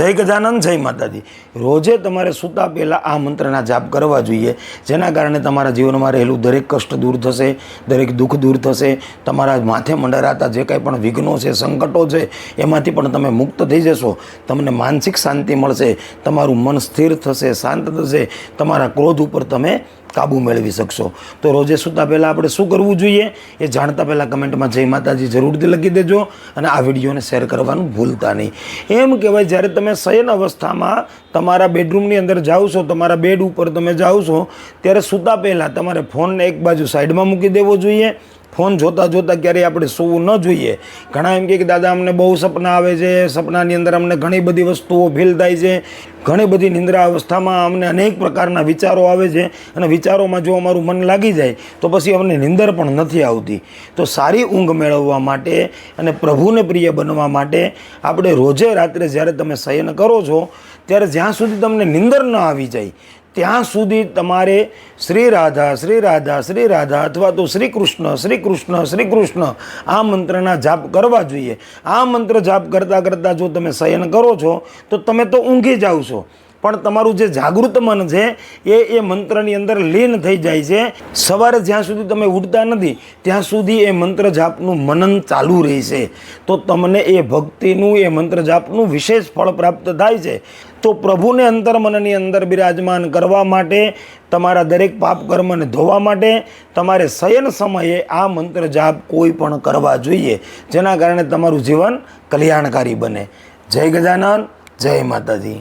જય ગજાનંદ, જય માતાજી. રોજે તમારે સૂતા પહેલાં આ મંત્રના જાપ કરવા જોઈએ, જેના કારણે તમારા જીવનમાં રહેલું દરેક કષ્ટ દૂર થશે, દરેક દુઃખ દૂર થશે. તમારા માથે મંડરાતા જે કાંઈ પણ વિઘ્નો છે, સંકટો છે, એમાંથી પણ તમે મુક્ત થઈ જશો. તમને માનસિક શાંતિ મળશે, તમારું મન સ્થિર થશે, શાંત થશે, તમારા ક્રોધ ઉપર તમે કાબુ મેળવી શકશો. તો રોજે સૂતા પહેલાં આપણે શું કરવું જોઈએ? એ જાણતા પહેલાં કમેન્ટમાં જય માતાજી જરૂરથી લખી દેજો અને આ વિડીયોને શેર કરવાનું ભૂલતા નહીં. એમ કહેવાય, જ્યારે તમે શયન અવસ્થામાં તમારા બેડરૂમની અંદર જાઓ છો, તમારા બેડ ઉપર તમે જાઓ છો, ત્યારે સૂતા પહેલાં તમારે ફોનને એક બાજુ સાઈડમાં મૂકી દેવો જોઈએ ફોન જોતાં જોતાં ક્યારેય આપણે સૂવું ન જોઈએ. ઘણા એમ કે, દાદા, અમને બહુ સપના આવે છે. સપનાની અંદર અમને ઘણી બધી વસ્તુઓ ફીલ થાય છે. ઘણી બધી નિંદ્રા અવસ્થામાં અમને અનેક પ્રકારના વિચારો આવે છે અને વિચારોમાં જો અમારું મન લાગી જાય, તો પછી અમને નિંદર પણ નથી આવતી. તો સારી ઊંઘ મેળવવા માટે અને પ્રભુને પ્રિય બનવા માટે આપણે રોજે રાત્રે જ્યારે તમે શયન કરો છો, ત્યારે જ્યાં સુધી તમને નિંદર ન આવી જાય ત્યાં સુધી તમારે શ્રી રાધા શ્રી રાધા શ્રી રાધા અથવા તો શ્રી કૃષ્ણ શ્રી કૃષ્ણ શ્રી કૃષ્ણ આ મંત્રના જાપ કરવા જોઈએ. આ મંત્ર જાપ કરતાં કરતાં જો તમે શયન કરો છો, તો તમે તો ઊંઘી જાઓ છો. પણ તમારું જે જાગૃત મન છે, એ એ મંત્રની અંદર લીન થઈ જાય છે. સવારે જ્યાં સુધી તમે ઉઠતા નથી, ત્યાં સુધી એ મંત્ર જાપનું મનન ચાલુ રહેશે. તો તમને એ ભક્તિનું, એ મંત્ર જાપનું વિશેષ ફળ પ્રાપ્ત થાય છે. તો પ્રભુને અંતર્મનની અંદર બિરાજમાન કરવા માટે, તમારા દરેક પાપ કર્મને ધોવા માટે, તમારે શયન સમયે આ મંત્ર જાપ કોઈ પણ કરવા જોઈએ, જેના કારણે તમારું જીવન કલ્યાણકારી બને. જય ગજાનન, જય માતાજી.